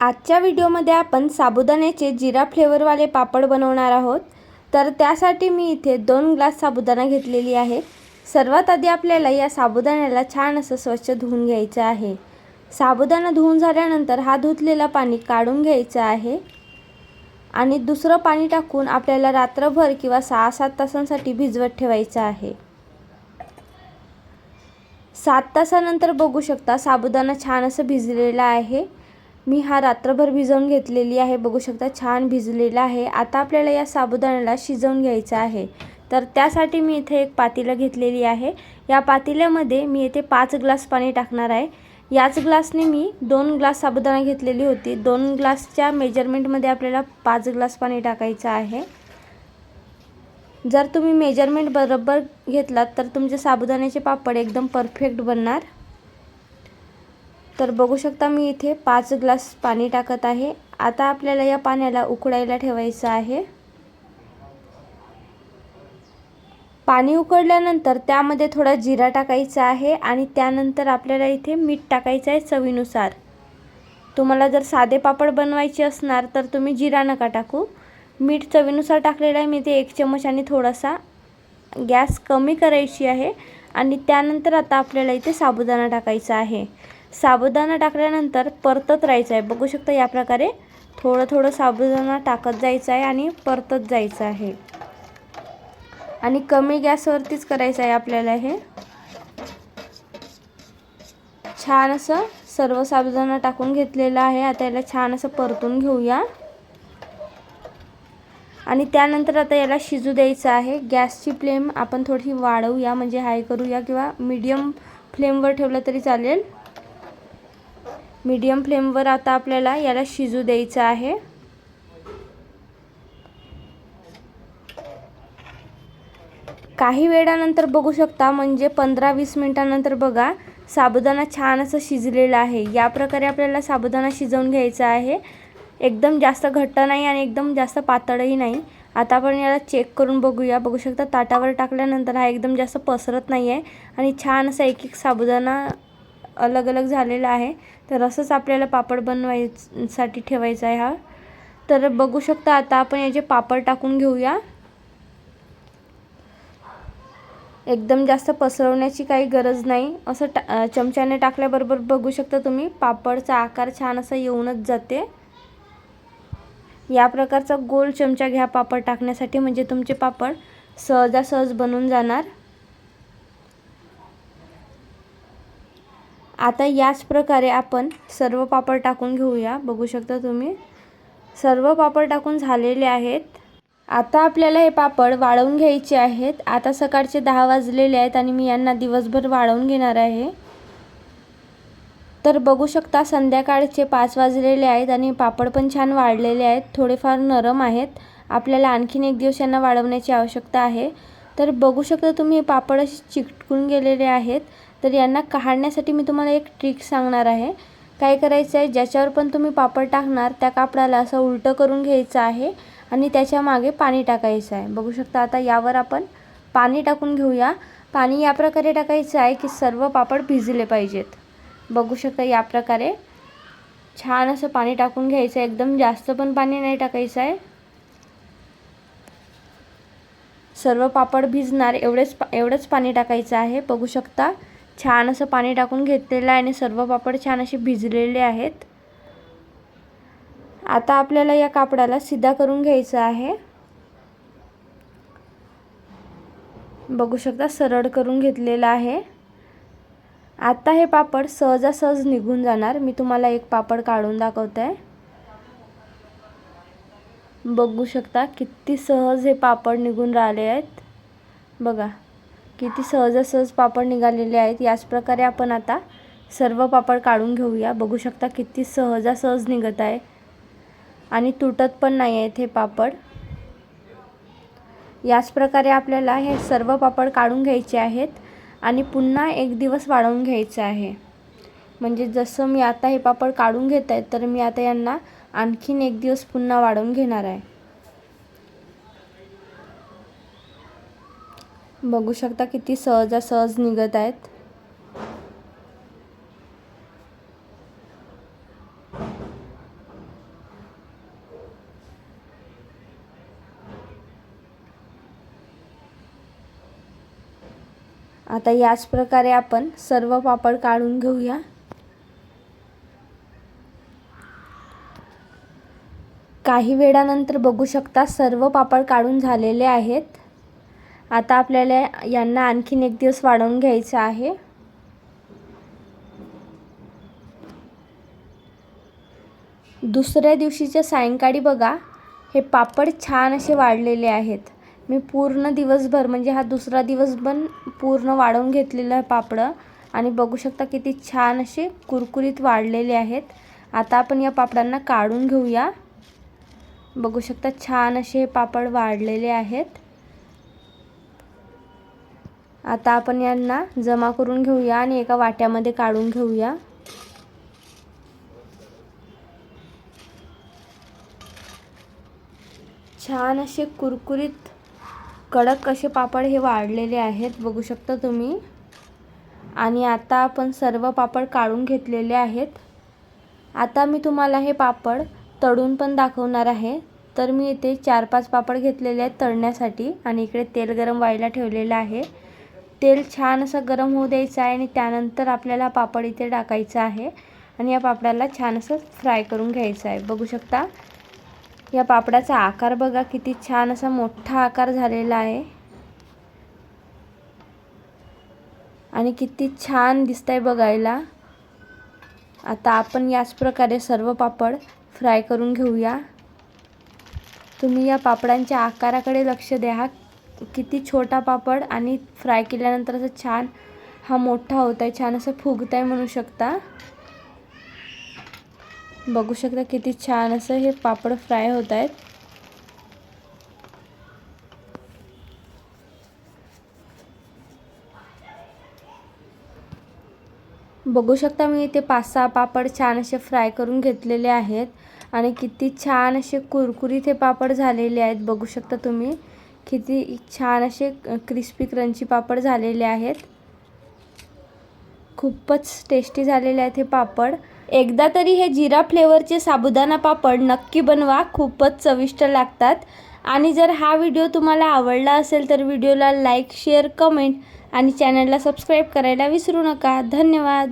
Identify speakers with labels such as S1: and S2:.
S1: आजच्या व्हिडिओमध्ये आपण साबुदाण्याचे जिरा फ्लेवरवाले पापड बनवणार आहोत. तर त्यासाठी मी इथे दोन ग्लास साबुदाणा घेतलेली आहे. सर्वात आधी आपल्याला या साबुदाण्याला छान असं स्वच्छ धुवून घ्यायचं आहे. साबुदाणा धुवून झाल्यानंतर हा धुतलेला पाणी काढून घ्यायचं आहे. आणि दुसरं पाणी टाकून आपल्याला रात्रभर किंवा सहा सात तासांसाठी भिजवत ठेवायचं आहे. सात तासानंतर बघू शकता साबुदाणा छान असं भिजलेला आहे. मी हा रात्रभर भिजवून घेतलेली आहे. बघू शकता छान भिजलेला आहे. आता आपल्याला या साबुदाण्याला शिजवून घ्यायचं आहे. तर त्यासाठी मी इथे एक पातेलं घेतलेली आहे. या पातेल्यामध्ये मी इथे पाच ग्लास पाणी टाकणार आहे. याच ग्लासने मी दोन ग्लास साबुदाणा घेतलेली होती. दोन ग्लासच्या मेजरमेंटमध्ये आपल्याला पाच ग्लास पाणी टाकायचं आहे. जर तुम्ही मेजरमेंट बरोबर घेतलात तर तुमचे साबुदाण्याचे पापड एकदम परफेक्ट बनणार. तर बघू शकता मी इथे पाच ग्लास पाणी टाकत आहे. आता आपल्याला या पाण्याला उकडायला ठेवायचं आहे. पाणी उकळल्यानंतर त्यामध्ये थोडा जिरा टाकायचा आहे आणि त्यानंतर आपल्याला इथे मीठ टाकायचं आहे चवीनुसार. तुम्हाला जर साधे पापड बनवायचे असणार तर तुम्ही जिरा नका टाकू. मीठ चवीनुसार टाकलेलं आहे मी ते एक चमच आणि थोडासा गॅस कमी करायची आहे आणि त्यानंतर आता आपल्याला इथे साबुदाणा टाकायचा आहे. साबुदाणा टाकल्यानंतर परतत राहायचं आहे बघू शकता या प्रकारे थोडं थोडं साबुदाणा टाकत जायचं आहे आणि परतत जायचं आहे आणि कमी गॅसवरतीच करायचं आहे आपल्याला हे. छान असं सर्व साबुदाणा टाकून घेतलेलं आहे. आता याला छान असं परतून घेऊया. आणि त्यानंतर आता याला शिजू द्यायचं आहे. गॅसची फ्लेम आपण थोडी वाढवूया म्हणजे हाय करूया किंवा मीडियम फ्लेमवर ठेवलं तरी चालेल. मीडियम फ्लेमवर आता आपल्याला याला शिजू द्यायचं आहे. काही वेळानंतर बघू शकता म्हणजे पंधरा वीस मिनटानंतर बघा साबुदाणा छान असं शिजलेला आहे. या प्रकारे आपल्याला साबुदाणा शिजवून घ्यायचा आहे. एकदम जास्त घट्ट नाही आणि एकदम जास्त पातळही नाही. आता आपण याला चेक करून बघूया. बघू शकता ताटावर टाकल्यानंतर हा एकदम जास्त पसरत नाही आहे आणि छान असा एक एक साबुदाणा अलग अलग झालेला आहे. तर असंच आपल्याला पापड बनवायसाठी ठेवायचा आहे हा. तर बघू शकता आता आपण याचे पापड टाकून घेऊया. एकदम जास्त पसरवण्याची काही गरज नाही. असं टा चमच्याने टाकल्याबरोबर बघू शकता तुम्ही पापडचा आकार छान असा येऊनच जाते. या प्रकारचा गोल चमचा घ्या पापड टाकण्यासाठी म्हणजे तुमचे पापड सहजासहज बनून जाणार. आता याच प्रकारे आपण सर्व पापड टाकून घेऊया. बघू शकता तुम्ही. सर्व पापड टाकून झालेले आहेत. आता आपल्याला हे पापड वाळवून घ्यायचे आहेत. आता सकाळचे दहा वाजलेले आहेत आणि मी यांना दिवसभर वाळवून घेणार आहे. तर बघू शकता संध्याकाळचे पाच वाजलेले आहेत आणि पापड पण छान वाढलेले आहेत. थोडेफार नरम आहेत. आपल्याला आणखीन एक दिवस यांना वाढवण्याची आवश्यकता आहे. तर बघू शकता तुम्ही हे पापड असे चिकटून गेलेले आहेत. तर यांना काढण्यासाठी मी तुम्हाला एक ट्रिक सांगणार आहे. काय करायचं आहे ज्याच्यावर पण तुम्ही पापड टाकणार त्या कापडाला असं उलटं करून घ्यायचं आहे आणि त्याच्यामागे पाणी टाकायचं आहे. बघू शकता आता यावर आपण पाणी टाकून घेऊया. पाणी या प्रकारे टाकायचं आहे की सर्व पापड भिजले पाहिजेत. बघू शकता या प्रकारे छान असं पाणी टाकून घ्यायचं आहे. एकदम जास्त पण पाणी नाही टाकायचं आहे. सर्व पापड भिजणार एवढेच पा एवढंच पाणी टाकायचं आहे. बघू शकता छान असं पाणी टाकून घेतलेलं आहे आणि सर्व पापड छान असे भिजलेले आहेत. आता आपल्याला या कापडाला सिधा करून घ्यायचं आहे. बघू शकता सरळ करून घेतलेलं आहे. आता हे पापड सहजासहज निघून जाणार. मी तुम्हाला एक पापड काढून दाखवते आहे बघू शकता किती सहज हे पापड निघून राहिले आहेत. बघा. किती सहजासहज पापड निघालेले आहेत याच प्रकारे आपण आता सर्व पापड काढून घेऊया. बघू शकता किती सहजासहज निघत आहे. आणि तुटत पण नाही आहेत हे पापड. याच प्रकारे आपल्याला हे सर्व पापड काढून घ्यायचे आहेत आणि पुन्हा एक दिवस वाढवून घ्यायचं आहे. म्हणजे जसं मी आता हे पापड काढून घेत आहे तर मी आता यांना आणखीन एक दिवस पुन्हा वाढवून घेणार आहे. बघू शकता किती सहजासहज निघत आहेत. आता याच प्रकारे आपण सर्व पापड काढून घेऊया. काही वेळानंतर बघू शकता सर्व पापड काढून झालेले आहेत. आता आपल्याला यांना आणखीन एक दिवस वाढवून घ्यायचं आहे. दुसऱ्या दिवशीच्या सायंकाळी बघा हे पापड छान असे वाढलेले आहेत. मी पूर्ण दिवसभर म्हणजे हा दुसरा दिवस पण पूर्ण वाढवून घेतलेलं आहे पापडं. आणि बघू शकता किती छान असे कुरकुरीत वाढलेले आहेत. आता आपण या पापडांना काढून घेऊया. बघू शकता छान असे हे पापड वाढलेले आहेत. आता आपण यांना जमा करून घेऊया आणि एका वाट्यामध्ये काढून घेऊया. छान असे कुरकुरीत कडक असे पापड हे वाढलेले आहेत बघू शकता तुम्ही. आणि आता आपण सर्व पापड काढून घेतलेले आहेत. आता मी तुम्हाला हे पापड तळून पण दाखवणार आहे. तर मी इथे चार पाच पापड घेतलेले आहेत तळण्यासाठी आणि इकडे तेल गरम व्हायला ठेवलेलं आहे. तेल छान असं गरम होऊ द्यायचं आहे आणि त्यानंतर आपल्याला पापड इथे टाकायचं आहे. आणि या पापडाला छान असं फ्राय करून घ्यायचं आहे. बघू शकता? या पापडाचा आकार बघा किती छान असा मोठा आकार झालेला आहे. आणि किती छान दिसत आहे बघायला. आता आपण याच प्रकारे सर्व पापड फ्राय करून घेऊया. तुम्ही या पापडांच्या आकाराकडे लक्ष द्या. किती छोटा पापड आणि फ्राय केल्यानंतर असं छान हा मोठा होत आहे छान असं फुगत आहे म्हणू शकता. बघू शकता किती छान असं हे पापड फ्राय होत आहेत बघू शकता मी इथे पाच सहा पापड छान असे फ्राय करून घेतलेले आहेत आणि किती छान असे कुरकुरीत हे पापड झालेले आहेत बघू शकता तुम्ही. किती छान असे क्रिस्पी क्रंची पापड झालेले आहेत. खूपच टेस्टी झालेले आहेत हे पापड. एकदा तरी हे जिरा फ्लेवरचे साबुदाणा पापड नक्की बनवा खूपच चविष्ट लागतात. आणि जर हा व्हिडिओ तुम्हाला आवडला असेल तर व्हिडिओला लाईक शेअर कमेंट आणि चॅनलला सबस्क्राईब करायला विसरू नका. धन्यवाद!